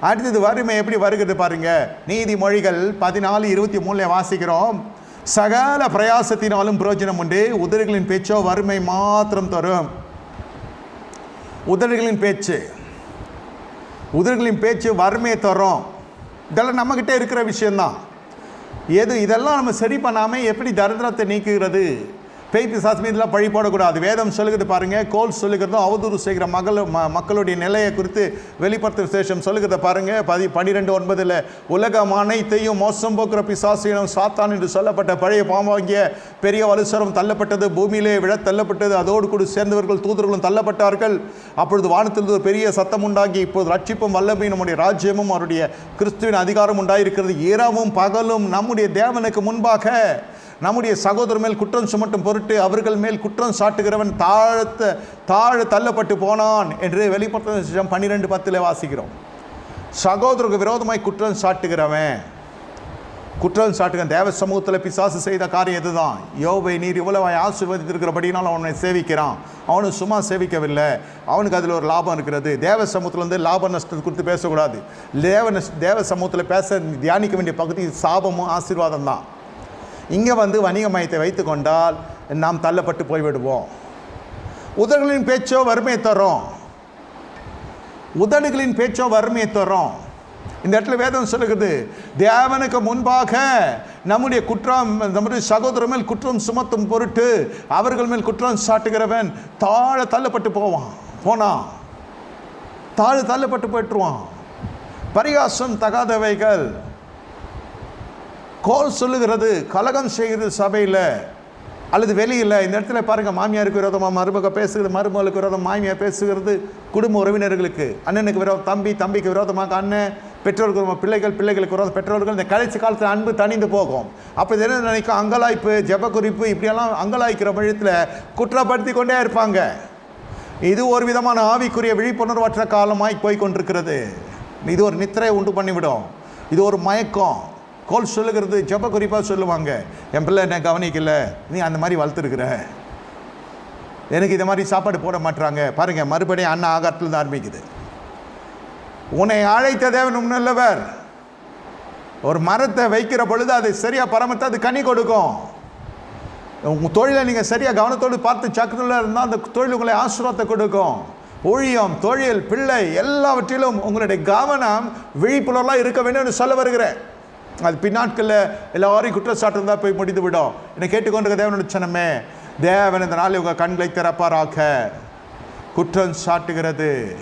அடுத்தது வறுமை எப்படி வருகிறது பாருங்க. நீதிமொழிகள் பதினாலு இருபத்தி மூணுல வாசிக்கிறோம். சகல பிரயாசத்தினாலும் பிரயோஜனம் உண்டு. உதடுகளின் பேச்சோ வறுமை மாத்திரம் தரும். உதடுகளின் பேச்சு. உதடுகளின் பேச்சு வறுமையை தரும். இதெல்லாம் நம்மக்கிட்ட இருக்கிற விஷயம்தான். எது இதெல்லாம் நம்ம சரி பண்ணாமல் எப்படி தரித்திரத்தை நீக்குகிறது? பேய் பிசாசு மீதுலாம் பழி போடக்கூடாது. வேதம் சொல்லுகிறது பாருங்க கோல் சொல்லுகிறதும் அவதூறு செய்கிற மகள் ம மக்களுடைய நிலையை குறித்து வெளிப்படுத்தும் விசேஷம் சொல்லுகிறத பாருங்க. பதி பன்னிரெண்டு ஒன்பதில் உலகம் அனைத்தையும் மோசம் போக்குற பிசாசினம் சாத்தான் என்று சொல்லப்பட்ட பழைய பாம்பாகிய பெரிய வலுசரம் தள்ளப்பட்டது. பூமியிலே விழ தள்ளப்பட்டது. அதோடு கூட சேர்ந்தவர்கள் தூதர்களும் தள்ளப்பட்டார்கள். அப்பொழுது வானத்தில் ஒரு பெரிய சத்தம் உண்டாகி இப்போது ரட்சிப்பும் வல்லமை நம்முடைய ராஜ்யமும் அவருடைய கிறிஸ்துவின் அதிகாரம் உண்டாயிருக்கிறது. இரவும் பகலும் நம்முடைய தேவனுக்கு முன்பாக நம்முடைய சகோதரர் மேல் குற்றம் சுமட்டும் பொருட்டு அவர்கள் மேல் குற்றம் சாட்டுகிறவன் தாழ்த்த தாழ தள்ளப்பட்டு போனான் என்று வெளிப்படுத்த பன்னிரெண்டு பத்தில் வாசிக்கிறோம். சகோதரருக்கு விரோதமாய் குற்றம் சாட்டுகிறவன் குற்றம் சாட்டுகிறவன். தேவ சமூகத்தில் பிசாசு செய்த காரியம் இதுதான். யோவை நீர் இவ்வளவு ஆசீர்வதித்திருக்கிறபடினால் அவனை சேவிக்கிறான். அவனு சும்மா சேவிக்கவில்லை. அவனுக்கு அதில் ஒரு லாபம் இருக்கிறது. தேவ சமூகத்தில் வந்து லாப நஷ்டத்தை குறித்து பேசக்கூடாது. தேவ நஷ் தேவ சமூகத்தில் பேச தியானிக்க வேண்டிய பகுதி சாபமும் ஆசீர்வாதம் தான். இங்கே வந்து வணிக மையத்தை வைத்து கொண்டால் நாம் தள்ளப்பட்டு போய்விடுவோம். உதடுகளின் பேச்சோ வறுமையை தரும். உதடுகளின் பேச்சோ வறுமையை தரும். இந்த இடத்துல வேதம் சொல்லுகிறது தேவனுக்கு முன்பாக நம்முடைய குற்றம் நம்முடைய சகோதரர் மேல் குற்றம் சுமத்தும் பொருட்டு அவர்கள் மேல் குற்றம் சாட்டுகிறவன் தாழ தள்ளப்பட்டு போவான் போனான். தாழ தள்ளப்பட்டு போயிட்டுருவான். பரிகாசம் தகாதவைகள். கோல் சொல்லுகிறது கலகம் செய்கிறது சபையில். அல்லது வெளியில் இந்த இடத்துல பாருங்கள் மாமியாருக்கு விரோதமாக மருமக பேசுகிறது மருமகளுக்கு விரோதம் மாமியார் பேசுகிறது குடும்ப உறவினர்களுக்கு. அண்ணனுக்கு விரோதம் தம்பி தம்பிக்கு விரோதமாக அண்ணன் பெற்றோருக்கு பிள்ளைகள் பிள்ளைகளுக்கு விரோதம் பெற்றோர்கள் இந்த கடைசி காலத்தில் அன்பு தணிந்து போகும். அப்போ இது என்ன நினைக்கும்? அங்கலாய்ப்பு ஜெப குறிப்பு இப்படியெல்லாம் அங்கலாய்க்கிற பட்சத்தில் குற்றப்படுத்தி கொண்டே இருப்பாங்க. இது ஒரு விதமான ஆவிக்குரிய விழிப்புணர்வற்ற காலமாய் போய் கொண்டிருக்கிறது. இது ஒரு நித்திரையை உண்டு பண்ணிவிடும். இது ஒரு மயக்கம். கோல் சொல்லுகிறது ஜெப குறிப்பாக சொல்லுவாங்க. என் பிள்ளை என்ன கவனிக்கல. நீ அந்த மாதிரி வளர்த்துருக்குற. எனக்கு இதை மாதிரி சாப்பாடு போட மாட்டுறாங்க பாருங்கள் மறுபடியும் அண்ணன் ஆகாரத்தில் தான் ஆரம்பிக்குது. உன்னை அழைத்த தேவன் உன்னல்லவர் ஒரு மரத்தை வைக்கிற பொழுது அது சரியாக பராமரித்து அது கனி கொடுக்கும். உங்கள் தொழிலை நீங்கள் சரியாக கவனத்தோடு பார்த்து சக்கரத்தில் இருந்தால் அந்த தொழில் உங்களை ஆசீர்வாதத்தை கொடுக்கும். ஊழியம் தொழில் பிள்ளை எல்லாவற்றிலும் உங்களுடைய கவனம் விழிப்புணர்வாக இருக்க வேண்டும்னு சொல்ல வருகிறேன். அது பின்னாட்களில் எல்லாரையும் குற்றச்சாட்டு இருந்தால் போய் முடிந்து விடும் என்னை கேட்டுக்கொண்டிருக்க தேவனுடைய சனமே தேவன் இந்த நாளில் உங்கள் கண்களை திறப்பாராக. குற்றம் சாட்டுகிறது.